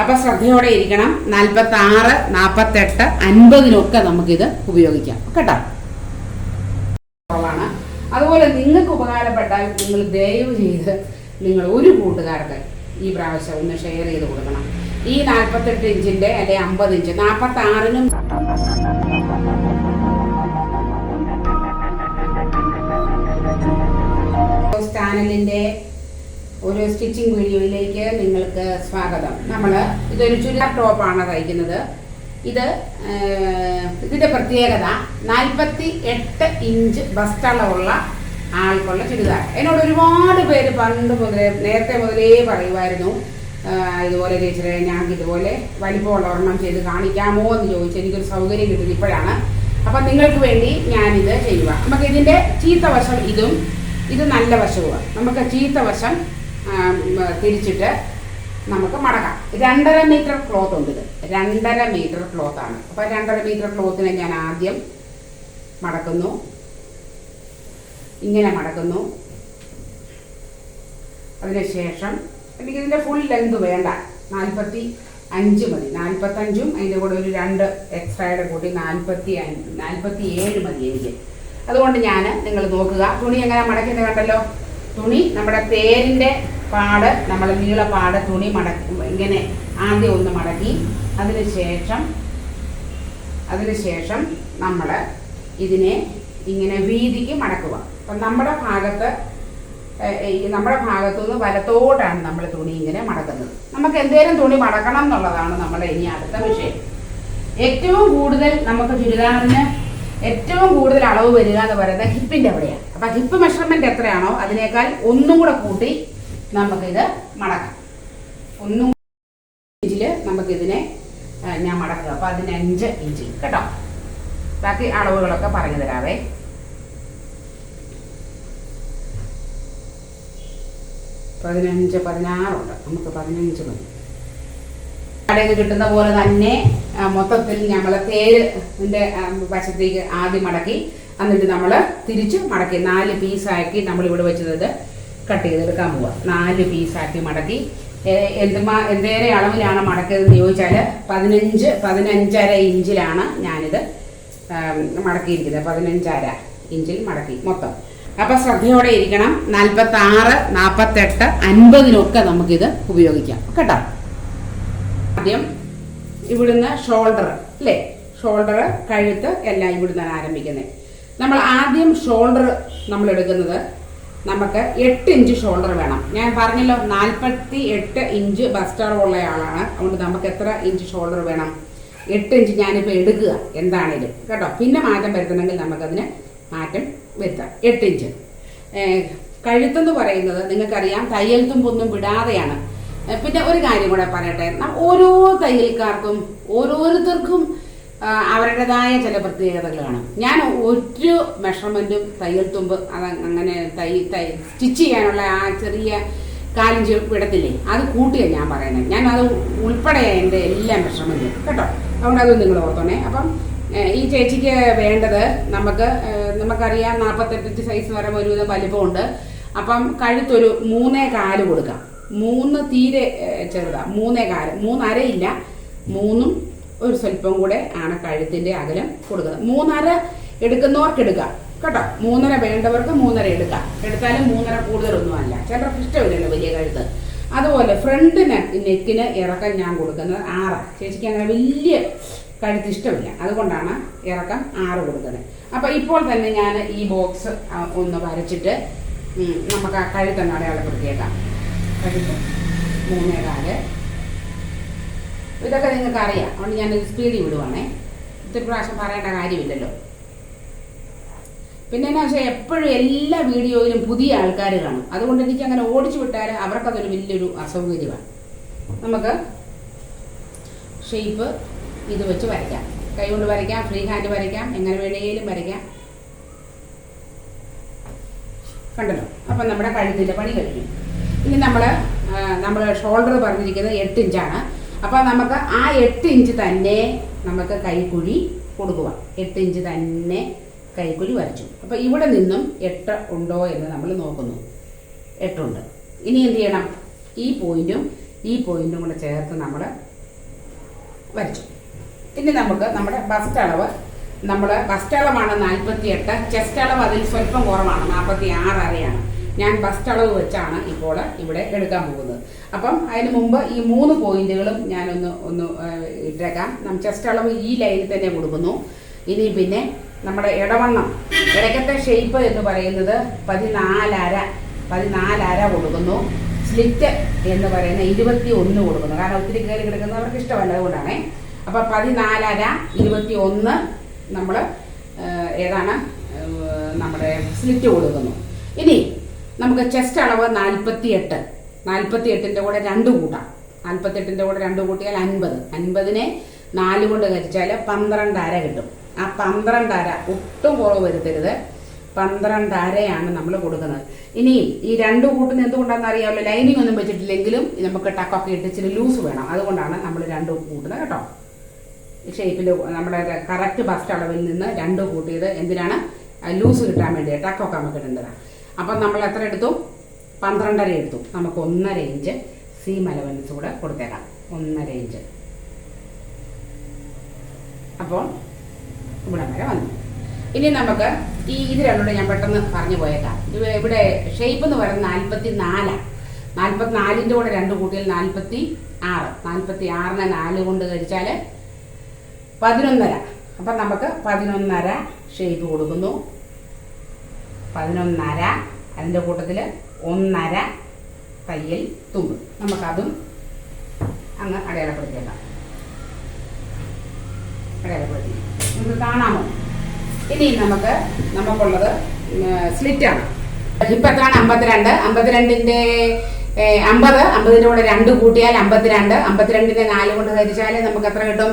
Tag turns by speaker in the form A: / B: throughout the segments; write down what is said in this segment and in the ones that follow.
A: അപ്പൊ ശ്രദ്ധയോടെ ഇരിക്കണം. നാൽപ്പത്തി ആറ് നാൽപ്പത്തെട്ട് അൻപതിനൊക്കെ നമുക്കിത് ഉപയോഗിക്കാം. കേട്ടോ? കുറവാണ്. അതുപോലെ നിങ്ങൾക്ക് ഉപകാരപ്പെട്ടാൽ നിങ്ങൾ ദയവ് ചെയ്ത് നിങ്ങൾ ഒരു കൂട്ടുകാർക്ക് ഈ പ്രാവശ്യം ഒന്ന് ഷെയർ ചെയ്ത് കൊടുക്കണം. ഈ നാൽപ്പത്തെട്ട് ഇഞ്ചിന്റെ അല്ലെ അമ്പത് ഇഞ്ച് നാൽപ്പത്തി ആറിനും ചാനലിന്റെ ഒരു സ്റ്റിച്ചിങ് വീഡിയോയിലേക്ക് നിങ്ങൾക്ക് സ്വാഗതം. നമ്മൾ ഇതൊരു ചുരിദാർ ടോപ്പാണ് തയ്ക്കുന്നത്. ഇത് ഇതിന്റെ പ്രത്യേകത നാൽപ്പത്തി എട്ട് ഇഞ്ച് ബസ്റ്റളവുള്ള ആൾക്കുള്ള ചുരിദാർ. എന്നോട് ഒരുപാട് പേര് പണ്ട് മുതലേ നേരത്തെ മുതലേ പറയുമായിരുന്നു ഇതുപോലെ ടീച്ചറെ ഞങ്ങൾക്ക് ഇതുപോലെ വലിപ്പമുള്ള ഒരെണ്ണം ചെയ്ത് കാണിക്കാമോ എന്ന് ചോദിച്ചു എനിക്കൊരു സൗകര്യം കിട്ടുന്നത് ഇപ്പോഴാണ്. അപ്പം നിങ്ങൾക്ക് വേണ്ടി ഞാനിത് ചെയ്യുക നമുക്ക് ഇതിന്റെ ചീത്ത വശം ഇതും ഇത് നല്ല വശവുമാണ്. നമുക്ക് ചീത്ത വശം തിരിച്ചിട്ട് നമുക്ക് മടക്കാം രണ്ടര മീറ്റർ ക്ലോത്ത് ഉണ്ട് ഇത്. രണ്ടര മീറ്റർ ക്ലോത്ത് ആണ്. അപ്പൊ രണ്ടര മീറ്റർ ക്ലോത്തിനെ ഞാൻ ആദ്യം മടക്കുന്നു. ഇങ്ങനെ മടക്കുന്നു. അതിനുശേഷം എനിക്ക് ഇതിന്റെ ഫുൾ ലെങ്ത് വേണ്ട. നാൽപ്പത്തി അഞ്ച് മതി. നാൽപ്പത്തഞ്ചും അതിന്റെ കൂടെ ഒരു രണ്ട് എക്സ്ട്രയുടെ കൂടി നാൽപ്പത്തി അഞ്ച് നാൽപ്പത്തി ഏഴ് മതി എനിക്ക്. അതുകൊണ്ട് ഞാൻ നിങ്ങൾ നോക്കുക. തുണി എങ്ങനെ മടക്കുന്നത് കണ്ടല്ലോ? തുണി നമ്മുടെ തേരിന്റെ പാട് നമ്മൾ നീളപ്പാട് തുണി മടക്കി ഇങ്ങനെ ആദ്യം ഒന്ന് മടക്കി. അതിനുശേഷം അതിനുശേഷം നമ്മൾ ഇതിനെ ഇങ്ങനെ വീതിക്ക് മടക്കുക. അപ്പം നമ്മുടെ ഭാഗത്ത് നമ്മുടെ ഭാഗത്തു നിന്ന് വലത്തോട്ടാണ് നമ്മൾ തുണി ഇങ്ങനെ മടക്കുന്നത്. നമുക്ക് എന്തേലും തുണി മടക്കണം എന്നുള്ളതാണ് നമ്മുടെ ഇനി അടുത്ത വിഷയം. ഏറ്റവും കൂടുതൽ നമുക്ക് ചുരിദാറിന് ഏറ്റവും കൂടുതൽ അളവ് വരിക എന്ന് പറയുന്നത് ഹിപ്പിന്റെ അവിടെയാണ്. അപ്പൊ ഹിപ്പ് മെഷർമെന്റ് എത്രയാണോ അതിനേക്കാൾ ഒന്നും കൂടെ കൂട്ടി നമുക്കിത് മടക്കാം. ഒന്നും ഇഞ്ചിൽ നമുക്കിതിനെ ഞാൻ മടക്കുക. അപ്പൊ അഞ്ച് ഇഞ്ച്. കേട്ടോ? ബാക്കി അളവുകളൊക്കെ പറഞ്ഞു തരാവേ. പതിനഞ്ച് പതിനാറുണ്ട്. നമുക്ക് പതിനഞ്ച് മതി. കടയിൽ കിട്ടുന്ന പോലെ തന്നെ മൊത്തത്തിൽ നമ്മൾ തേര് വശത്തേക്ക് ആദ്യം മടക്കി എന്നിട്ട് നമ്മൾ തിരിച്ച് മടക്കി നാല് പീസാക്കി നമ്മൾ ഇവിടെ വെച്ചത് കട്ട് ചെയ്തെടുക്കാൻ പോവുക നാല് പീസാക്കി മടക്കി. എന്തുമാ എന്തേറെ അളവിലാണ് മടക്കിയതെന്ന് ചോദിച്ചാൽ പതിനഞ്ച് പതിനഞ്ചര ഇഞ്ചിലാണ് ഞാനിത് മടക്കിയിരിക്കുന്നത്. പതിനഞ്ചര ഇഞ്ചിൽ മടക്കി മൊത്തം. അപ്പം ശ്രദ്ധയോടെ ഇരിക്കണം. നാൽപ്പത്തി ആറ് നാൽപ്പത്തെട്ട് അൻപതിനൊക്കെ നമുക്കിത് ഉപയോഗിക്കാം. കേട്ടോ? ആദ്യം ഇവിടുന്ന് ഷോൾഡർ അല്ലേ? ഷോൾഡർ കഴുത്ത് എല്ലാം ഇവിടുന്നാണ് ആരംഭിക്കുന്നത്. നമ്മൾ ആദ്യം ഷോൾഡർ നമ്മൾ എടുക്കുന്നത് നമുക്ക് എട്ട് ഇഞ്ച് ഷോൾഡർ വേണം. ഞാൻ പറഞ്ഞല്ലോ നാൽപ്പത്തി എട്ട് ഇഞ്ച് ബസ്റ്റർ ഉള്ള ആളാണ്. അതുകൊണ്ട് നമുക്ക് എത്ര ഇഞ്ച് ഷോൾഡർ വേണം? എട്ട് ഇഞ്ച് ഞാനിപ്പോൾ എടുക്കുക. എന്താണേലും. കേട്ടോ? പിന്നെ മാറ്റം വരുത്തണമെങ്കിൽ നമുക്കതിന് മാറ്റം വരുത്താം. എട്ട് ഇഞ്ച് കഴുത്തെന്ന് പറയുന്നത് നിങ്ങൾക്കറിയാം തയ്യൽ തുമ്പൊന്നും വിടാതെയാണ്. പിന്നെ ഒരു കാര്യം കൂടെ പറയട്ടെ. ഓരോ തയ്യൽക്കാർക്കും ഓരോരുത്തർക്കും അവരുടേതായ ചില പ്രത്യേകതകളാണ്. ഞാൻ ഒരു മെഷർമെന്റും തയ്യൽ തുമ്പ് അത് അങ്ങനെ തൈ തൈ സ്റ്റിച്ച് ചെയ്യാനുള്ള ആ ചെറിയ കാലിഞ്ച് വിടത്തില്ലേ അത് കൂട്ടുക ഞാൻ പറയുന്നത്. ഞാൻ അത് ഉൾപ്പെടെ എന്റെ എല്ലാ മെഷർമെന്റും കേട്ടോ? അതുകൊണ്ട് അതും നിങ്ങൾ ഓർത്തോണേ. അപ്പം ഈ ചേച്ചിക്ക് വേണ്ടത് നമുക്ക് നമുക്കറിയാം നാൽപ്പത്തെട്ട് സൈസ് വരെ ഒരുവിധം വലിപ്പമുണ്ട്. അപ്പം കഴുത്തൊരു മൂന്നേ കാൽ കൊടുക്കാം. മൂന്ന് തീരെ ചെറുതാണ് ചെറുതാ. മൂന്നേ കാൽ. മൂന്നരയില്ല. മൂന്നും ഒരു സ്വല്പം കൂടെ ആണ് കഴുത്തിന്റെ അകലം കൊടുക്കുന്നത്. മൂന്നര എടുക്കുന്നവർക്ക് എടുക്കാം. കേട്ടോ? മൂന്നര വേണ്ടവർക്ക് മൂന്നര എടുക്കാം. എടുത്താലും മൂന്നര കൂടുതലൊന്നും അല്ല. ചിലർക്ക് ഇഷ്ടമില്ലല്ലോ വലിയ കഴുത്ത്. അതുപോലെ ഫ്രണ്ട് നെക്കിന് ഇറക്കം ഞാൻ കൊടുക്കുന്നത് ആറ്. ചേച്ചിക്ക് അങ്ങനെ വലിയ കഴുത്ത് ഇഷ്ടമില്ല. അതുകൊണ്ടാണ് ഇറക്കം ആറ് കൊടുക്കുന്നത്. അപ്പൊ ഇപ്പോൾ തന്നെ ഞാൻ ഈ ബോക്സ് ഒന്ന് വരച്ചിട്ട് നമുക്ക് ആ കഴുത്തൊന്ന് അടയാളപ്പെടുത്തിയേക്കാം. കഴുത്ത് മൂന്നേ കാൽ. ഇതൊക്കെ നിങ്ങൾക്ക് അറിയാം അതുകൊണ്ട് ഞാൻ സ്പീഡിൽ വിടുവാണേ. ഇത്തിരി പ്രാവശ്യം പറയേണ്ട കാര്യമില്ലല്ലോ. പിന്നെ എന്നാ വെച്ചാൽ എപ്പോഴും എല്ലാ വീഡിയോയിലും പുതിയ ആൾക്കാർ കാണും. അതുകൊണ്ട് എനിക്ക് അങ്ങനെ ഓടിച്ചു വിട്ടാൽ അവർക്കതൊരു വലിയൊരു അസൗകര്യമാണ്. നമുക്ക് ഷേപ്പ് ഇത് വെച്ച് വരയ്ക്കാം. കൈ കൊണ്ട് വരയ്ക്കാം ഫ്രീ ഹാൻഡ് വരയ്ക്കാം എങ്ങനെ വേണമെങ്കിലും വരയ്ക്കാം. കണ്ടല്ലോ? അപ്പം നമ്മുടെ കഴുത്തിന്റെ പണി കഴിഞ്ഞു. ഇനി നമ്മൾ നമ്മൾ ഷോൾഡർ പറഞ്ഞിരിക്കുന്നത് എട്ട് ഇഞ്ചാണ് അപ്പോൾ നമുക്ക് ആ എട്ട് ഇഞ്ച് തന്നെ നമുക്ക് കൈക്കുഴി കൊടുക്കുക എട്ട് ഇഞ്ച് തന്നെ കൈക്കുഴി വരച്ചു. അപ്പോൾ ഇവിടെ നിന്നും എട്ട് ഉണ്ടോ എന്ന് നമ്മൾ നോക്കുന്നു. എട്ടുണ്ട്. ഇനി എന്ത് ചെയ്യണം? ഈ പോയിന്റും ഈ പോയിന്റും കൂടെ ചേർത്ത് നമ്മൾ വരച്ചു. ഇനി നമുക്ക് നമ്മുടെ ബസ്റ്റ് അളവ് നമ്മുടെ ബസ്റ്റ് അളവാണ് നാൽപ്പത്തി എട്ട് ചെസ്റ്റ് അളവ് അതിൽ സ്വല്പം കുറവാണ്. നാൽപ്പത്തി ആറ് അരയാണ്. ഞാൻ ബസ്റ്റ് അളവ് വെച്ചാണ് ഇപ്പോൾ ഇവിടെ എടുക്കാൻ പോകുന്നത്. അപ്പം അതിന് മുമ്പ് ഈ മൂന്ന് പോയിന്റുകളും ഞാനൊന്ന് ഒന്ന് ഇട്ടേക്കാം. നമ്മൾ ചെസ്റ്റ് അളവ് ഈ ലൈനിൽ തന്നെ കൊടുക്കുന്നു. ഇനി പിന്നെ നമ്മുടെ ഇടവണ്ണം ഇടയ്ക്കത്തെ ഷേപ്പ് എന്ന് പറയുന്നത് പതിനാലര പതിനാലര കൊടുക്കുന്നു. സ്ലിറ്റ് എന്ന് പറയുന്ന ഇരുപത്തി ഒന്ന് കൊടുക്കുന്നു. കാരണം ഒത്തിരി കയറി കിടക്കുന്നവർക്ക് ഇഷ്ടമല്ല അതുകൊണ്ടാണേ. അപ്പൊ പതിനാലര ഇരുപത്തി ഒന്ന് നമ്മൾ ഏതാണ് നമ്മുടെ സ്ലിറ്റ് കൊടുക്കുന്നു. ഇനി നമുക്ക് ചെസ്റ്റ് അളവ് നാൽപ്പത്തി എട്ട് നാൽപ്പത്തി എട്ടിന്റെ കൂടെ രണ്ട് കൂട്ടാം. നാൽപ്പത്തി എട്ടിന്റെ കൂടെ രണ്ട് കൂട്ടിയാൽ അൻപത്. അൻപതിനെ നാല് കൊണ്ട് കരിച്ചാൽ പന്ത്രണ്ടര കിട്ടും. ആ പന്ത്രണ്ടര ഒട്ടും കുറവ് വരുത്തരുത്. പന്ത്രണ്ടരയാണ് നമ്മൾ കൊടുക്കുന്നത്. ഇനിയും ഈ രണ്ട് കൂട്ടിന് എന്തുകൊണ്ടാണെന്ന് അറിയാമല്ലോ? ലൈനിങ് ഒന്നും വെച്ചിട്ടില്ലെങ്കിലും നമുക്ക് ടക്കൊക്കെ ഇട്ട് ഇച്ചിരി ലൂസ് വേണം. അതുകൊണ്ടാണ് നമ്മൾ രണ്ട് കൂട്ടുന്നത് കേട്ടോ. ഷേപ്പിൽ നമ്മുടെ കറക്റ്റ് ബസ്റ്റ് അളവിൽ നിന്ന് രണ്ട് കൂട്ടിയത് എന്തിനാണ്? ലൂസ് കിട്ടാൻ വേണ്ടി ടക്കൊക്കെ നമുക്ക് ഇടേണ്ടതാണ്. അപ്പം നമ്മൾ എത്ര എടുത്തു? പന്ത്രണ്ടര എടുത്തു. നമുക്ക് ഒന്നര ഇഞ്ച് സീം അലവൻസ് കൂടെ കൊടുത്തേക്കാം. ഒന്നര ഇഞ്ച്. അപ്പോൾ ഇവിടെ വരെ വന്നു. ഇനി നമുക്ക് ഈ ഇത് രണ്ടുകൂടെ ഞാൻ പെട്ടെന്ന് പറഞ്ഞു പോയേക്കാം. ഇവിടെ ഷേപ്പ് എന്ന് പറയുന്നത് നാൽപ്പത്തി നാലാണ് നാൽപ്പത്തി നാലിന്റെ കൂടെ രണ്ട് കൂട്ടിയാൽ നാൽപ്പത്തി ആറ് നാൽപ്പത്തി ആറിനെ നാല് കൊണ്ട് കഴിച്ചാൽ പതിനൊന്നര. അപ്പം നമുക്ക് പതിനൊന്നര ഷേപ്പ് കൊടുക്കുന്നു. പതിനൊന്നര അതിന്റെ കൂട്ടത്തിൽ ഒന്നര തയ്യൽ തുമ്പ്. നമുക്കതും അങ്ങ് അടയാളപ്പെടുത്തിയേക്കാം. അടയാളപ്പെടുത്തി നമുക്ക് കാണാമോ? ഇനി നമുക്ക് നമുക്കുള്ളത് സ്ലിറ്റാണ്. ഇപ്പം എത്രയാണ്? അമ്പത്തിരണ്ട്. അമ്പത്തിരണ്ടിന്റെ അമ്പത്. അമ്പതിന്റെ കൂടെ രണ്ട് കൂട്ടിയാൽ അമ്പത്തിരണ്ട്. അമ്പത്തിരണ്ടിന്റെ നാല് കൊണ്ട് ഹരിച്ചാൽ നമുക്ക് എത്ര കിട്ടും?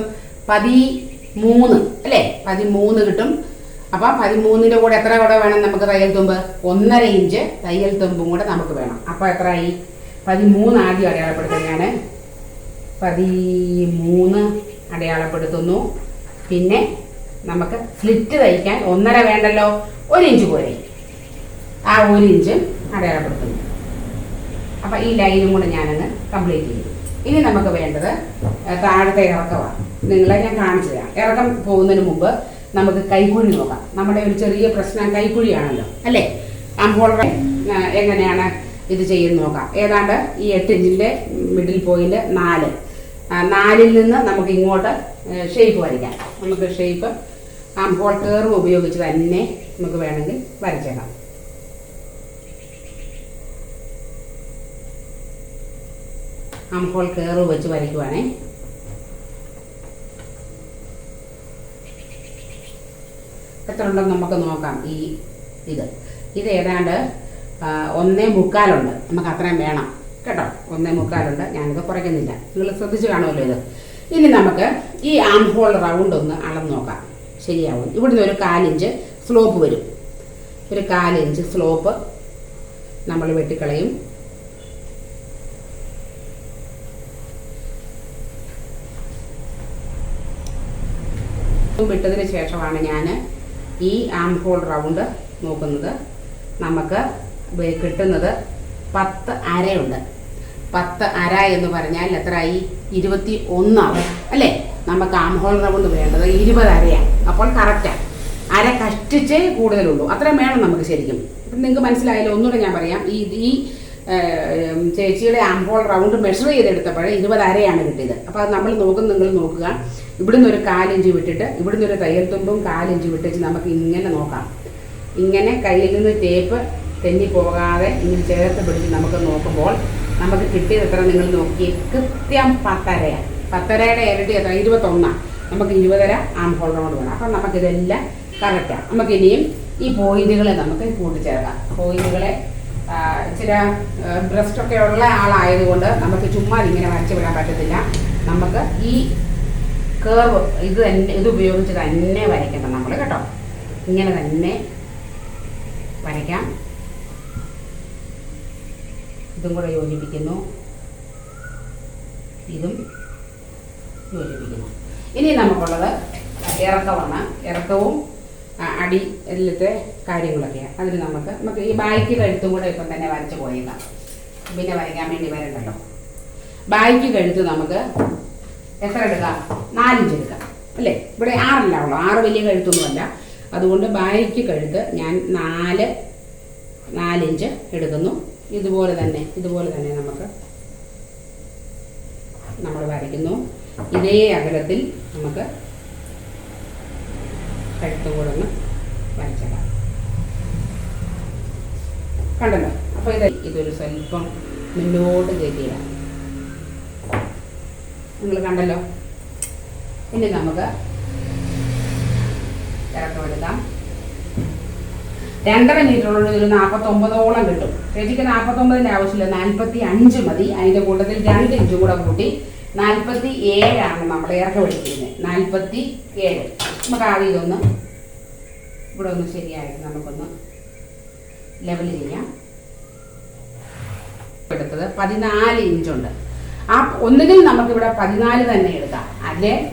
A: പതിമൂന്ന്. അല്ലേ? പതിമൂന്ന് കിട്ടും. അപ്പൊ പതിമൂന്നിന്റെ കൂടെ എത്ര കൂടെ വേണം നമുക്ക് തയ്യൽ തുമ്പ്? ഒന്നര ഇഞ്ച് തയ്യൽ തുമ്പും കൂടെ നമുക്ക് വേണം. അപ്പൊ എത്രയായി? പതിമൂന്ന് ആദ്യം അടയാളപ്പെടുത്തുകയാണ് പതിമൂന്ന് അടയാളപ്പെടുത്തുന്നു. പിന്നെ നമുക്ക് സ്ലിറ്റ് തയ്ക്കാൻ ഒന്നര വേണ്ടല്ലോ? ഒരു ഇഞ്ച് പോരെ. ആ ഒരു ഇഞ്ച് അടയാളപ്പെടുത്തുന്നു. അപ്പൊ ഈ ലൈനും കൂടെ ഞാനങ്ങ് കംപ്ലീറ്റ് ചെയ്തു. ഇനി നമുക്ക് വേണ്ടത് താഴത്തെ ഇറക്കമാണ് നിങ്ങളെ ഞാൻ കാണിച്ചു തരാം. ഇറക്കം പോകുന്നതിന് മുമ്പ് നമുക്ക് കൈക്കുഴി നോക്കാം. നമ്മുടെ ഒരു ചെറിയ പ്രശ്നം കൈക്കുഴിയാണല്ലോ അല്ലേ? അപ്പോൾ എങ്ങനെയാണ് ഇത് ചെയ്യുന്ന നോക്കാം. ഏതാണ്ട് ഈ എട്ട് ഇഞ്ചിന്റെ മിഡിൽ പോയിന്റ് നാല് നാലിൽ നിന്ന് നമുക്ക് ഇങ്ങോട്ട് ഷേപ്പ് വരയ്ക്കാം. നമുക്ക് ഷേപ്പ് ആംഹോൾ കയറും ഉപയോഗിച്ച് തന്നെ നമുക്ക് വേണമെങ്കിൽ വരച്ചേക്കാം. ആംഹോൾ കേറും വെച്ച് വരയ്ക്കുവാണേ. എത്ര ഉണ്ടെന്ന് നമുക്ക് നോക്കാം. ഈ ഇത്. ഇത് ഏതാണ്ട് ഒന്നേ മുക്കാലുണ്ട്. നമുക്ക് അത്രയും വേണം. കേട്ടോ? ഒന്നേ മുക്കാലുണ്ട്. ഞാനിത് കുറയ്ക്കുന്നില്ല. നിങ്ങൾ ശ്രദ്ധിച്ച് കാണുമല്ലോ ഇത്. ഇനി നമുക്ക് ഈ ആം ഹോൾ റൗണ്ട് ഒന്ന് അളന്ന് നോക്കാം. ശരിയാവും. ഇവിടുന്ന് ഒരു കാലിഞ്ച് സ്ലോപ്പ് വരും. ഒരു കാലിഞ്ച് സ്ലോപ്പ് നമ്മൾ വെട്ടിക്കളയും. വിട്ടതിന് ശേഷമാണ് ഞാൻ ഈ ആം ഹോൾ റൗണ്ട് നോക്കുന്നത് നമുക്ക് കിട്ടുന്നത് പത്ത് അരയുണ്ട്. പത്ത് അര എന്ന് പറഞ്ഞാൽ എത്രയായി? ഇരുപത്തി ഒന്നാവും അല്ലേ? നമുക്ക് ആം ഹോൾ റൗണ്ട് വേണ്ടത് ഇരുപത് അരയാണ്. അപ്പോൾ കറക്റ്റാണ് അര കഷ്ടിച്ചേ കൂടുതലുള്ളൂ. അത്രയും വേണം നമുക്ക് ശരിക്കും. ഇപ്പം നിങ്ങൾക്ക് മനസ്സിലായല്ലോ. ഒന്നുകൂടെ ഞാൻ പറയാം. ഈ ഈ ചേച്ചിയുടെ ആംഹോൾ റൗണ്ട് മെഷർ ചെയ്തെടുത്തപ്പോഴേ ഇരുപത് അരയാണ് കിട്ടിയത്. അപ്പോൾ അത് നമ്മൾ നോക്കുന്ന നിങ്ങൾ നോക്കുക. ഇവിടുന്ന് ഒരു കാലിഞ്ച് വിട്ടിട്ട് ഇവിടുന്ന് ഒരു തയ്യൽ തുമ്പും കാലിഞ്ച് വിട്ടിട്ട് നമുക്ക് ഇങ്ങനെ നോക്കാം. ഇങ്ങനെ കയ്യിൽ നിന്ന് ടേപ്പ് തെന്നി പോകാതെ ഇങ്ങനെ ചേർത്ത് പിടിച്ച് നമുക്ക് നോക്കുമ്പോൾ നമുക്ക് കിട്ടിയത് എത്ര നിങ്ങൾ നോക്കി. കൃത്യം പത്തരയാണ് പത്തരയുടെ ഇരട്ടി എത്ര? ഇരുപത്തൊന്നാണ് നമുക്ക് ഇരുപതര ആം ഹോൾ റൗണ്ട് വേണം. അപ്പം നമുക്കിതെല്ലാം കറക്റ്റാണ് നമുക്ക് ഇനിയും ഈ പോയിന്റുകളെ നമുക്ക് കൂട്ടിച്ചേർക്കാം. പോയിന്റുകളെ ഇച്ചിരി ബ്രസ്റ്റ് ഒക്കെ ഉള്ള ആളായതുകൊണ്ട് നമുക്ക് ചുമ്മാ ഇങ്ങനെ വരച്ചു വിടാൻ പറ്റത്തില്ല. നമുക്ക് ഈ കേർവ് ഇത് തന്നെ ഇത് ഉപയോഗിച്ച് തന്നെ വരയ്ക്കണം നമ്മൾ കേട്ടോ. ഇങ്ങനെ തന്നെ വരയ്ക്കാം. ഇതും കൂടെ യോജിപ്പിക്കുന്നു. ഇതും യോജിപ്പിക്കുന്നു. ഇനി നമുക്കുള്ളത് ഇറക്കമാണ്. ഇറക്കവും അടി എല്ലത്തെ കാര്യങ്ങളൊക്കെയാണ് അതിന് നമുക്ക് നമുക്ക് ഈ ബാക്കി കഴുത്തും കൂടെ ഇപ്പം തന്നെ വരച്ച് പോയേക്കാം. പിന്നെ വരയ്ക്കാൻ വേണ്ടി വരണ്ടല്ലോ. ബായ്ക്ക് കഴുത്ത് നമുക്ക് എത്ര എടുക്കാം? നാലിഞ്ച് എടുക്കാം. അല്ലേ? ഇവിടെ ആറല്ലാവുള്ളൂ ആറ് വലിയ കഴുത്തൊന്നുമല്ല. അതുകൊണ്ട് ബായ്ക്ക് കഴുത്ത് ഞാൻ നാല് നാലിഞ്ച് എടുക്കുന്നു. ഇതുപോലെ തന്നെ ഇതുപോലെ തന്നെ നമുക്ക് നമ്മൾ വരയ്ക്കുന്നു. ഇതേ അകലത്തിൽ നമുക്ക് കഴുത്തും കൂടെ ഒന്ന് വരച്ചിടാം കണ്ടല്ലോ? അപ്പോൾ ഇത് ഇതൊരു സ്വല്പം മുന്നോട്ട് കയറ്റിയിടാം നിങ്ങൾ കണ്ടല്ലോ. ഇനി നമുക്ക് ഇറക്കം എടുക്കാം. രണ്ടര മീറ്ററുള്ള ഒരു നാൽപ്പത്തൊമ്പതോളം കിട്ടും. ചേച്ചിക്ക് നാൽപ്പത്തൊമ്പതിന്റെ ആവശ്യമില്ല. നാൽപ്പത്തി അഞ്ച് മതി. അതിന്റെ കൂട്ടത്തിൽ രണ്ട് ഇഞ്ചും കൂടെ കൂട്ടി നാൽപ്പത്തി ഏഴാണ് നമ്മൾ ഇറക്കം എടുത്തിരുന്നത് നാൽപ്പത്തി ഏഴ് നമുക്ക് ആദ്യം ഇതൊന്ന് ഇവിടെ ഒന്ന് ശരിയായിട്ട് നമുക്കൊന്ന് ലെവൽ ചെയ്യാം. എടുത്തത് പതിനാല് ഇഞ്ചുണ്ട്. ആ ഒന്നുകിൽ നമുക്കിവിടെ പതിനാല് തന്നെ എടുക്കാം അല്ലെ?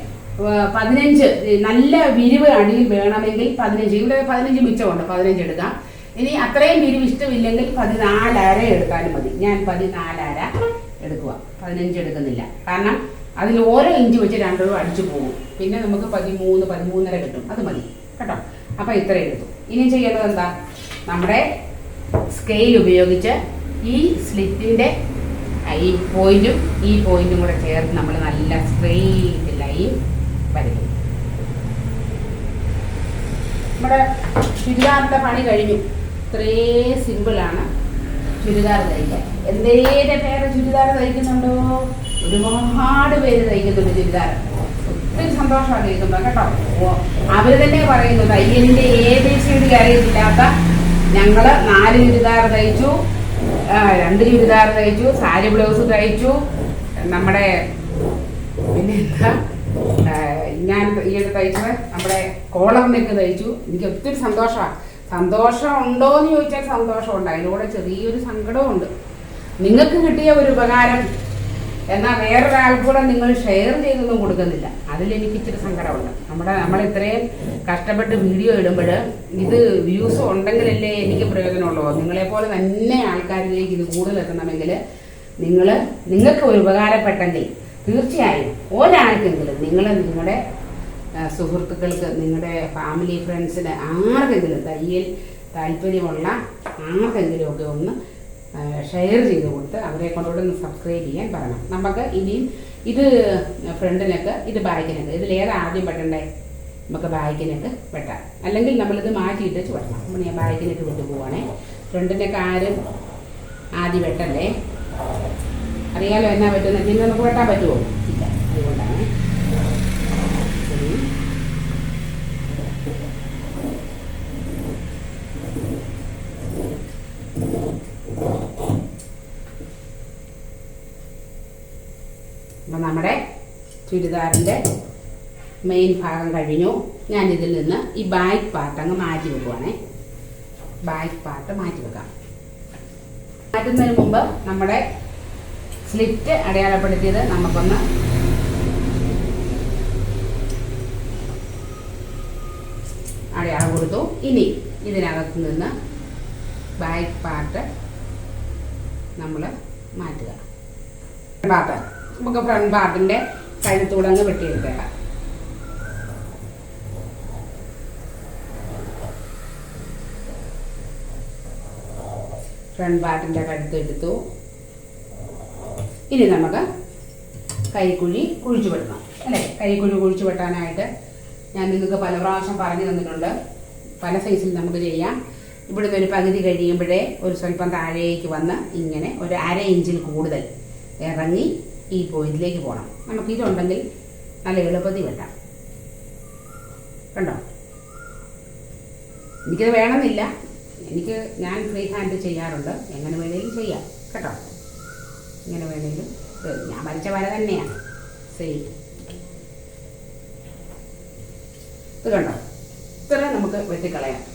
A: പതിനഞ്ച്. നല്ല വിരിവ് അടിയിൽ വേണമെങ്കിൽ പതിനഞ്ച്. ഇവിടെ പതിനഞ്ച് മിച്ചമുണ്ട്. പതിനഞ്ച് എടുക്കാം. ഇനി അത്രയും വിരിവ് ഇഷ്ടമില്ലെങ്കിൽ പതിനാലര എടുത്താലും മതി. ഞാൻ പതിനാലര എടുക്കുക പതിനഞ്ച് എടുക്കുന്നില്ല. കാരണം അതിൽ ഓരോ ഇഞ്ച് വെച്ച് രണ്ടും അടിച്ചു പോകും. പിന്നെ നമുക്ക് പതിമൂന്ന് പതിമൂന്നര കിട്ടും. അത് മതി. കേട്ടോ? അപ്പം ഇത്ര എടുത്തു ഇനി ചെയ്യേണ്ടത് എന്താ? നമ്മുടെ സ്കെയിൽ ഉപയോഗിച്ച് ഈ സ്ലിറ്റിന്റെ ഈ പോയിന്റും ഈ പോയിന്റും കൂടെ ചേർത്ത് നമ്മൾ നല്ല സ്ട്രെയിറ്റ് ലൈൻ വരയ്ക്കും. നമ്മുടെ ചുരിദാറിന്റെ പണി കഴിഞ്ഞു. ഇത്രേ സിമ്പിളാണ് ചുരിദാർ തയ്ക്കാൻ. എന്തേലും പേര് ചുരിദാർ തയ്ക്കുന്നുണ്ടോ? ഒരുപാട് പേര് തയ്ക്കുന്നുണ്ട് ചുരിദാർ. ഒത്തിരി സന്തോഷമാണ് തയ്ക്കുന്നത് കേട്ടോ? അവർ തന്നെ പറയുന്നു തയ്യലിന്റെ എ ബി സി ഡി അറിയത്തില്ലാത്ത ഞങ്ങൾ നാല് ചുരിദാർ തയ്ച്ചു രണ്ട് ചുരിദാർ തയ്ച്ചു സാരി ബ്ലൗസ് തയ്ച്ചു. നമ്മുടെ പിന്നെ എന്താ ഞാൻ ഈയിടെ തയ്ച്ചത് നമ്മുടെ കോളർ തയ്ച്ചു. എനിക്ക് ഒത്തിരി സന്തോഷമാണ് സന്തോഷം ഉണ്ടോ എന്ന് ചോദിച്ചാൽ സന്തോഷമുണ്ട്. അതിലൂടെ ചെറിയൊരു സങ്കടവും ഉണ്ട് നിങ്ങൾക്ക് കിട്ടിയ ഒരു ഉപകാരം എന്നാൽ വേറൊരാൾക്കൂടെ നിങ്ങൾ ഷെയർ ചെയ്തൊന്നും കൊടുക്കുന്നില്ല. അതിൽ എനിക്ക് ഇച്ചിരി സങ്കടമുണ്ട്. നമ്മുടെ നമ്മൾ ഇത്രയും കഷ്ടപ്പെട്ട് വീഡിയോ ഇടുമ്പോൾ ഇത് വ്യൂസ് ഉണ്ടെങ്കിലല്ലേ എനിക്ക് പ്രയോജനമുള്ളൂ. നിങ്ങളെപ്പോലെ തന്നെ ആൾക്കാരിലേക്ക് ഇത് കൂടുതൽ എത്തണമെങ്കിൽ നിങ്ങൾ നിങ്ങൾക്ക് ഒരു ഉപകാരപ്പെട്ടെങ്കിൽ തീർച്ചയായും ഒരാൾക്കെങ്കിലും നിങ്ങൾ നിങ്ങളുടെ സുഹൃത്തുക്കൾക്ക് നിങ്ങളുടെ ഫാമിലി ഫ്രണ്ട്സിന് ആർക്കെങ്കിലും തയ്യൽ താല്പര്യമുള്ള ആർക്കെങ്കിലുമൊക്കെ ഒന്ന് ഷെയർ ചെയ്ത് കൊടുത്ത് അവരെ കൊണ്ടുകൂടെ ഒന്ന് സബ്സ്ക്രൈബ് ചെയ്യാൻ പറയണം. നമുക്ക് ഇനിയും ഇത് ഫ്രണ്ടിനൊക്കെ ഇത് ബാക്കിനൊക്കെ ഇതിലേറെ ആദ്യം പെട്ടണ്ടേ? നമുക്ക് ബാക്കിനൊക്കെ വെട്ടാം അല്ലെങ്കിൽ നമ്മളിത് മാറ്റിയിട്ട് വെട്ടണം നമ്മൾ ഞാൻ ബാക്കിനൊക്കെ വിട്ടു പോവാണേ. ഫ്രണ്ടിനൊക്കെ ആരും ആദ്യം വെട്ടല്ലേ അറിയാലോ എന്നാ പറ്റുന്നത്? പിന്നെ നമുക്ക് വെട്ടാൻ പറ്റുമോ? ഇല്ല. അതുകൊണ്ടാണ് ശരി അപ്പം നമ്മുടെ ചുരിദാറിന്റെ മെയിൻ ഭാഗം കഴിഞ്ഞു. ഞാനിതിൽ നിന്ന് ഈ ബാക്ക് പാർട്ട് അങ്ങ് മാറ്റി വെക്കുവാണേ. ബാക്ക് പാർട്ട് മാറ്റി വെക്കാം. മാറ്റുന്നതിന് മുമ്പ് നമ്മുടെ സ്ലിറ്റ് അടയാളപ്പെടുത്തിയത് നമുക്കൊന്ന് അടയാളം കൊടുത്തു. ഇനി ഇതിനകത്ത് നിന്ന് ബാക്ക് പാർട്ട് നമ്മൾ മാറ്റുക. പാർട്ട് നമുക്ക് ഫ്രണ്ട് പാർട്ടിന്റെ കഴുത്തൂടെ അങ്ങ് വെട്ടിയെടുത്തേക്കാം ഫ്രണ്ട് പാർട്ടിന്റെ കഴുത്ത് എടുത്തു. ഇനി നമുക്ക് കൈക്കുഴി കുഴിച്ചു വെട്ടണം. അല്ലേ? കൈക്കുഴി കുഴിച്ചു വെട്ടാനായിട്ട് ഞാൻ നിങ്ങൾക്ക് പല പ്രാവശ്യം പറഞ്ഞു തന്നിട്ടുണ്ട്. പല സൈസിൽ നമുക്ക് ചെയ്യാം. ഇവിടുന്ന് ഒരു പകുതി കഴിയുമ്പോഴേ ഒരു സ്വല്പം താഴേക്ക് വന്ന് ഇങ്ങനെ ഒരു അര ഇഞ്ചിൽ കൂടുതൽ ഇറങ്ങി ഈ പോയിന്റിലേക്ക് പോകണം നമുക്ക് ഇതുണ്ടെങ്കിൽ നല്ല എളുപ്പത്തിൽ വെട്ടാം. കണ്ടോ? എനിക്കത് വേണമെന്നില്ല. എനിക്ക് ഞാൻ ഫ്രീ ഹാൻഡ് ചെയ്യാറുണ്ട്. എങ്ങനെ വേണമെങ്കിലും ചെയ്യാം. കേട്ടോ? എങ്ങനെ വേണമെങ്കിലും ഞാൻ വരച്ച വര തന്നെയാണ്. സെയിം ഇത് കണ്ടോ? ഇത്ര നമുക്ക് വെട്ടിക്കളയാം.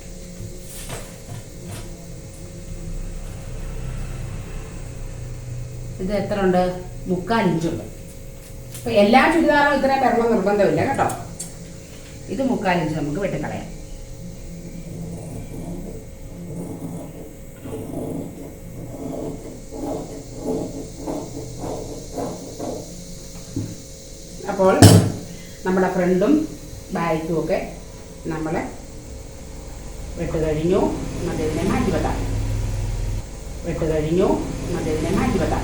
A: ഇത് എത്ര ഉണ്ട്? മുക്കാൽ ഇഞ്ചുണ്ട് ഇപ്പൊ എല്ലാ ചുരിദാറും ഇത്രയും തരണം നിർബന്ധമില്ല കേട്ടോ. ഇത് മുക്കാൽ ഇഞ്ച് നമുക്ക് വെട്ടിക്കളയാം. അപ്പോൾ നമ്മുടെ ഫ്രണ്ടും ബാക്കും ഒക്കെ നമ്മൾ വെട്ട് കഴിഞ്ഞു. മതിലിനെ മാറ്റി വെക്കാം. വെട്ട് കഴിഞ്ഞു. മതിലിനെ മാറ്റി വെക്കാം.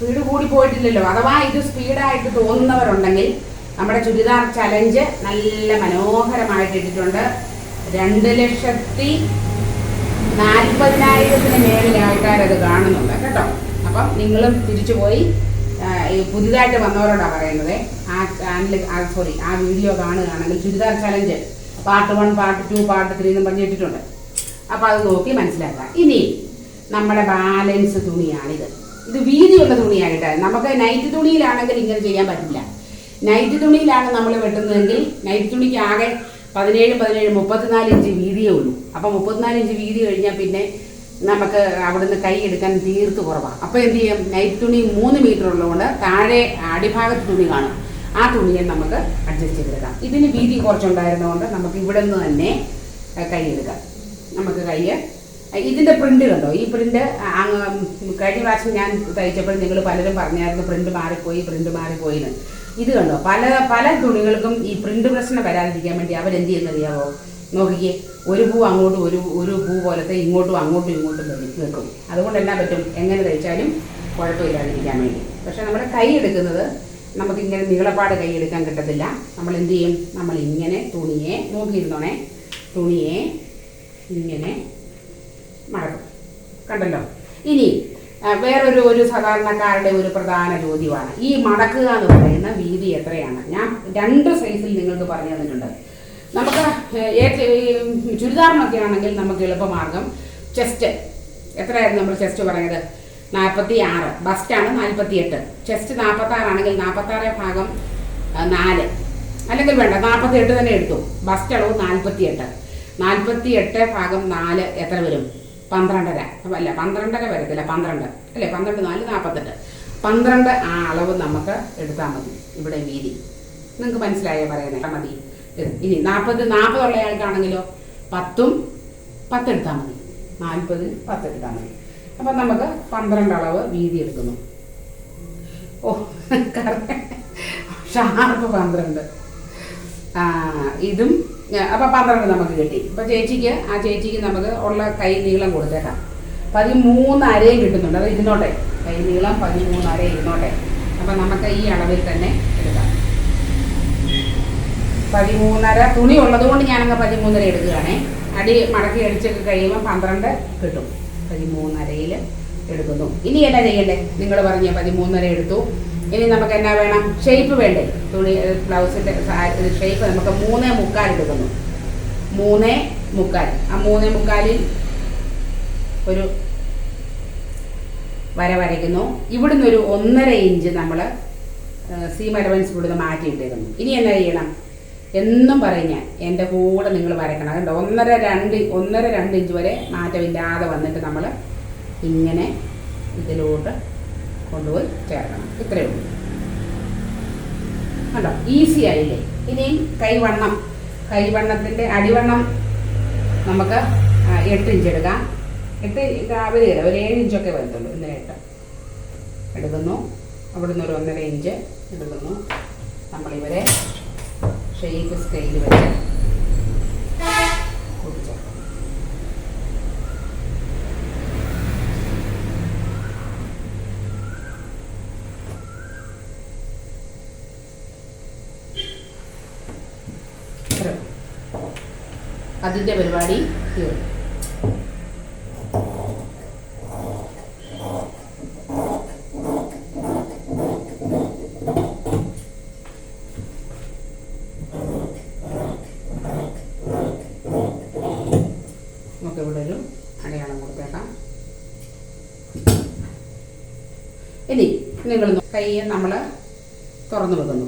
A: സ്പീഡ് കൂടി പോയിട്ടില്ലല്ലോ. അഥവാ ഇത് സ്പീഡായിട്ട് തോന്നുന്നവരുണ്ടെങ്കിൽ നമ്മുടെ ചുരിദാർ ചലഞ്ച് നല്ല മനോഹരമായിട്ട് ഇട്ടിട്ടുണ്ട്. രണ്ട് ലക്ഷത്തി നാൽപ്പതിനായിരത്തിന് മേളിൽ ആൾക്കാരത് കാണുന്നുണ്ട് കേട്ടോ. അപ്പം നിങ്ങളും തിരിച്ചു പോയി പുതിയതായിട്ട് വന്നവരോടാണ് പറയുന്നത്. ആ ചാനൽ സോറി ആ വീഡിയോ കാണുകയാണെങ്കിൽ churidar challenge part one part two part three എന്നും പറഞ്ഞ് ഇട്ടിട്ടുണ്ട് അപ്പോൾ അത് നോക്കി മനസ്സിലാക്കാം ഇനി നമ്മുടെ ബാലൻസ് തുണിയാണിത്. ഇത് വീതിയുള്ള തുണിയായിട്ട് നമുക്ക് നൈറ്റ് തുണിയിലാണെങ്കിൽ ഇങ്ങനെ ചെയ്യാൻ പറ്റില്ല. നൈറ്റ് തുണിയിലാണ് നമ്മൾ വെട്ടുന്നതെങ്കിൽ നൈറ്റ് തുണിക്ക് ആകെ പതിനേഴ് പതിനേഴ് മുപ്പത്തിനാല് ഇഞ്ച് വീതിയേ ഉള്ളൂ. അപ്പോൾ മുപ്പത്തിനാല് ഇഞ്ച് വീതി കഴിഞ്ഞാൽ പിന്നെ നമുക്ക് അവിടുന്ന് കൈ എടുക്കാൻ തീർത്ത് കുറവാണ് അപ്പോൾ എന്ത് ചെയ്യും? നൈറ്റ് തുണി മൂന്ന് മീറ്റർ ഉള്ളതുകൊണ്ട് താഴെ അടിഭാഗത്ത് തുണി കാണും. ആ തുണിയെ നമുക്ക് അഡ്ജസ്റ്റ് ചെയ്തെടുക്കാം. ഇതിന് വീതി കുറച്ചുണ്ടായിരുന്നതുകൊണ്ട് നമുക്ക് ഇവിടെ നിന്ന് തന്നെ കൈ എടുക്കാം. നമുക്ക് കൈ ഇതിന്റെ പ്രിന്റ് കണ്ടോ? ഈ പ്രിന്റ് കഴിഞ്ഞ പ്രാവശ്യം ഞാൻ തയ്ച്ചപ്പോൾ നിങ്ങൾ പലരും പറഞ്ഞായിരുന്നു പ്രിന്റ് മാറിപ്പോയി പ്രിന്റ് മാറിപ്പോയിന്ന്. ഇത് കണ്ടോ? പല പല തുണികൾക്കും ഈ പ്രിന്റ് പ്രശ്നം വരാതിരിക്കാൻ വേണ്ടി അവരെന്ത് ചെയ്യുന്നറിയാവോ നോക്കിക്കേ ഒരു പൂ അങ്ങോട്ടും ഒരു ഒരു പൂ പോലത്തെ ഇങ്ങോട്ടും അങ്ങോട്ടും ഇങ്ങോട്ടും നിൽക്കും അതുകൊണ്ട് എന്നാ പറ്റും? എങ്ങനെ തയ്ച്ചാലും കുഴപ്പമില്ലാതിരിക്കാൻ വേണ്ടി. പക്ഷേ നമ്മുടെ കൈ എടുക്കുന്നത് നമുക്കിങ്ങനെ നീളപ്പാട് കൈ എടുക്കാൻ കിട്ടത്തില്ല. നമ്മൾ എന്ത് ചെയ്യും? നമ്മൾ ഇങ്ങനെ തുണിയെ നോക്കിയിരുന്നോണേ? തുണിയെ ഇങ്ങനെ മടക്കും കണ്ടല്ലോ? ഇനി വേറൊരു ഒരു സാധാരണക്കാരുടെ ഒരു പ്രധാന ചോദ്യമാണ്. ഈ മടക്കുക എന്ന് പറയുന്ന വീതി എത്രയാണ്? ഞാൻ രണ്ട് സൈസിൽ നിങ്ങൾക്ക് പറഞ്ഞു തന്നിട്ടുണ്ട്. നമുക്ക് ചുരിദാറിനൊക്കെ ആണെങ്കിൽ നമുക്ക് എളുപ്പമാർഗം ചെസ്റ്റ്. എത്രയായിരുന്നു നമ്മൾ ചെസ്റ്റ് പറഞ്ഞത്? നാൽപ്പത്തി ആറ് ബസ്റ്റാണ് നാൽപ്പത്തി എട്ട് ചെസ്റ്റ് നാൽപ്പത്തി ആറാണെങ്കിൽ നാൽപ്പത്തി ആറ് ഭാഗം നാല്. അല്ലെങ്കിൽ വേണ്ട നാൽപ്പത്തി എട്ട് തന്നെ എടുത്തു. ബസ്റ്റ് അളവ് നാൽപ്പത്തി എട്ട് നാൽപ്പത്തി എട്ട് ഭാഗം നാല് എത്ര വരും? പന്ത്രണ്ടര. അല്ല പന്ത്രണ്ടര വരത്തില്ല പന്ത്രണ്ട്. അല്ലേ പന്ത്രണ്ട് നാല് നാൽപ്പത്തെട്ട് പന്ത്രണ്ട് ആ അളവ് നമുക്ക് എടുത്താൽ മതി ഇവിടെ വീതി. നിങ്ങൾക്ക് മനസ്സിലായോ പറയുന്നത് മതി. ഇനി നാൽപ്പത് നാൽപ്പതുള്ള ആൾക്കാണെങ്കിലോ പത്തും പത്തെടുത്താൽ മതി. നാൽപ്പത് പത്തെടുത്താൽ മതി. അപ്പം നമുക്ക് പന്ത്രണ്ട് അളവ് വീതി എടുക്കുന്നു. ഓ ഷാർപ്പ് പന്ത്രണ്ട്. ഇതും അപ്പൊ പന്ത്രണ്ട് നമുക്ക് കിട്ടി. ഇപ്പൊ ചേച്ചിക്ക് ആ ചേച്ചിക്ക് നമുക്ക് ഉള്ള കൈ നീളം കൊടുത്തേക്കാം. പതിമൂന്ന് അരയും കിട്ടുന്നുണ്ട്. അത് ഇരുന്നോട്ടെ. കൈ നീളം പതിമൂന്ന് അര ഇരുന്നോട്ടെ. അപ്പൊ നമുക്ക് ഈ അളവിൽ തന്നെ എടുക്കാം. പതിമൂന്നര തുണി ഉള്ളത് കൊണ്ട് ഞാനങ്ങ് പതിമൂന്നര എടുക്കുകയാണേ. അടി മടക്കി അടിച്ചൊക്കെ കഴിയുമ്പോൾ പന്ത്രണ്ട് കിട്ടും. പതിമൂന്നരയിൽ എടുക്കുന്നു. ഇനി എന്നാ ചെയ്യണ്ടേ? നിങ്ങൾ പറഞ്ഞ പതിമൂന്നര എടുത്തു. ഇനി നമുക്ക് എന്നാ വേണം? ഷേപ്പ് വേണ്ടേ? തുണി ബ്ലൗസിന്റെ ഷേപ്പ് നമുക്ക് മൂന്നേ മുക്കാൽ എടുക്കുന്നു. മൂന്നേ മുക്കാൽ. ആ മൂന്നേ മുക്കാലിൽ ഒരു വര വരയ്ക്കുന്നു. ഇവിടുന്ന് ഒരു ഒന്നര ഇഞ്ച് നമ്മൾ സീം അലവൻസ് ഇവിടുന്ന് മാറ്റിയിട്ടേക്കുന്നു ഇനി എന്നാ ചെയ്യണം? എന്നും പറയും ഞാൻ എന്റെ കൂടെ നിങ്ങൾ വരയ്ക്കണം. അതുകൊണ്ട് ഒന്നര രണ്ട് ഒന്നര രണ്ട് ഇഞ്ച് വരെ മാറ്റമില്ലാതെ വന്നിട്ട് നമ്മൾ ഇങ്ങനെ ഇതിലോട്ട് കൊണ്ടുപോയി ചേർക്കണം ഇത്രയേ ഉള്ളൂ. കണ്ടോ? ഈസി ആയില്ലേ? ഇനിയും കൈവണ്ണം. കൈവണ്ണത്തിന്റെ അടിവണ്ണം നമുക്ക് എട്ട് ഇഞ്ച് എടുക്കാം. എട്ട് ആവരുകയില്ല ഒരു ഏഴ് ഇഞ്ചൊക്കെ വരത്തുള്ളൂ ഇന്നലെ എട്ട് എടുക്കുന്നു. അവിടുന്ന് ഒരു ഒന്നര ഇഞ്ച് എടുക്കുന്നു. നമ്മളിവരെ ഷെയ്ക്ക് സ്കെയിൽ വെച്ച് കൂട്ടിച്ചേർക്കും ഇത്രയും. അതിന്റെ പരിപാടി തീർന്നു. ഒരു ഇനി നിങ്ങൾ കൈയെ നമ്മൾ തുറന്നു വെക്കുന്നു.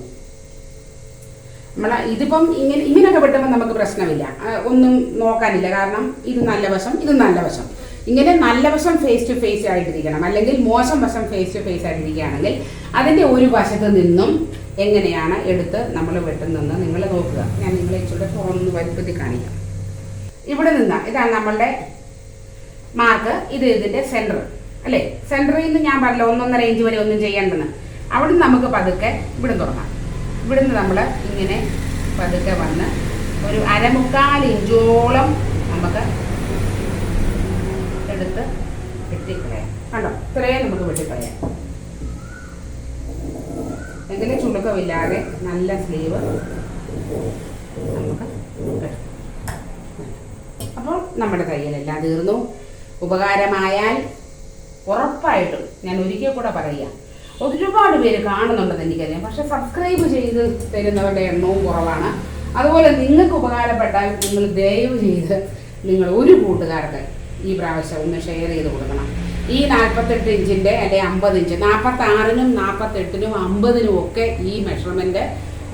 A: നമ്മളെ ഇതിപ്പം ഇങ്ങനെ ഇങ്ങനെയൊക്കെ വെട്ടുമ്പോൾ നമുക്ക് പ്രശ്നമില്ല. ഒന്നും നോക്കാനില്ല. കാരണം ഇത് നല്ല വശം ഇത് നല്ല വശം. ഇങ്ങനെ നല്ല വശം ഫേസ് ടു ഫേസ് ആയിട്ടിരിക്കണം. അല്ലെങ്കിൽ മോശം വശം ഫേസ് ടു ഫേസ് ആയിട്ടിരിക്കുകയാണെങ്കിൽ അതിന്റെ ഒരു വശത്ത് നിന്നും എങ്ങനെയാണ് എടുത്ത് നമ്മൾ വെട്ടുന്നതെന്ന് നിങ്ങൾ നോക്കുക. ഞാൻ നിങ്ങളെ ഇച്ചിരി തുറന്ന് വലുപ്പത്തിൽ കാണിക്കാം. ഇവിടെ നിന്ന ഇതാണ് നമ്മളുടെ മാർക്ക് ഇത് ഇതിന്റെ സെന്റർ അല്ലേ? സെന്ററിൽ നിന്ന് ഞാൻ പറഞ്ഞില്ല ഒന്നൊന്നര ഇഞ്ച് വരെ ഒന്നും ചെയ്യേണ്ടെന്ന്. അവിടെ നമുക്ക് പതുക്കെ ഇവിടെ തുടങ്ങാം ഇവിടുന്ന് നമ്മൾ ഇങ്ങനെ പതുക്കെ വന്ന് ഒരു അരമുക്കാൽ ഇഞ്ചോളം നമുക്ക് എടുത്ത് വെട്ടിക്കളയാം. കണ്ടോ? ഇത്രയും നമുക്ക് വെട്ടിക്കളയാം. എങ്കിലും ചുളുക്കമില്ലാതെ നല്ല സ്ലീവ് നമുക്ക് അപ്പോൾ നമ്മുടെ തയ്യലെല്ലാം തീർന്നു. ഉപകാരമായാൽ ഉറപ്പായിട്ടും ഞാൻ ഒരിക്കൽ കൂടെ പറയാം. ഒരുപാട് പേര് കാണുന്നുണ്ടെന്ന് എനിക്കറിയാം. പക്ഷെ സബ്സ്ക്രൈബ് ചെയ്ത് തരുന്നവരുടെ എണ്ണവും കുറവാണ്. അതുപോലെ നിങ്ങൾക്ക് ഉപകാരപ്പെട്ടാൽ നിങ്ങൾ ദയവ് ചെയ്ത് നിങ്ങൾ ഒരു കൂട്ടുകാർക്ക് ഈ പ്രാവശ്യം ഒന്ന് ഷെയർ ചെയ്ത് കൊടുക്കണം. ഈ നാൽപ്പത്തെട്ട് ഇഞ്ചിന്റെ അല്ലെ അമ്പത് ഇഞ്ച് നാൽപ്പത്താറിനും നാൽപ്പത്തെട്ടിനും അമ്പതിനും ഒക്കെ ഈ മെഷർമെന്റ്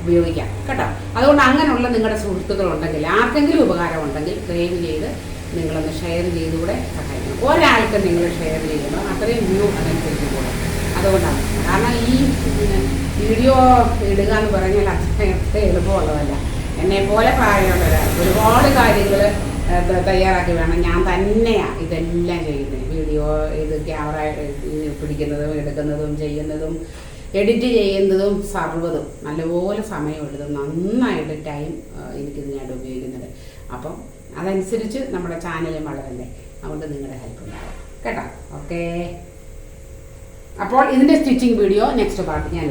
A: ഉപയോഗിക്കാം. കേട്ടോ? അതുകൊണ്ട് അങ്ങനെയുള്ള നിങ്ങളുടെ സുഹൃത്തുക്കളുണ്ടെങ്കിൽ ആർക്കെങ്കിലും ഉപകാരം ഉണ്ടെങ്കിൽ ക്രെയിം ചെയ്ത് നിങ്ങളൊന്ന് ഷെയർ ചെയ്തുകൂടെ സഹായിക്കണം. ഒരാൾക്ക് നിങ്ങൾ ഷെയർ ചെയ്യുമ്പോൾ അത്രയും വ്യൂ അതനുസരിച്ച് കൂടും അതുകൊണ്ടാണ്. കാരണം ഈ വീഡിയോ ഇടുക എന്ന് പറഞ്ഞാൽ അത്ര എളുപ്പമുള്ളതല്ല. എന്നെ പോലെ പ്രായമുള്ള ഒരുപാട് കാര്യങ്ങൾ തയ്യാറാക്കി വേണം. ഞാൻ തന്നെയാണ് ഇതെല്ലാം ചെയ്യുന്നത്. വീഡിയോ ഇത് ക്യാമറ പിടിക്കുന്നതും എടുക്കുന്നതും ചെയ്യുന്നതും എഡിറ്റ് ചെയ്യുന്നതും സർവതും. നല്ലപോലെ സമയം സമയമെടുത്ത് നന്നായിട്ട് ടൈം എനിക്കിതിനായിട്ട് ഉപയോഗിക്കുന്നത്. അപ്പം അതനുസരിച്ച് നമ്മുടെ ചാനലും വളരല്ലേ അതുകൊണ്ട് നിങ്ങളുടെ ഹെൽപ്പ് ഉണ്ടാവും. കേട്ടോ? ഓക്കേ അപ്പോൾ ഇതിന്റെ സ്റ്റിച്ചിങ് വീഡിയോ നെക്സ്റ്റ് പാർട്ട് ഞാൻ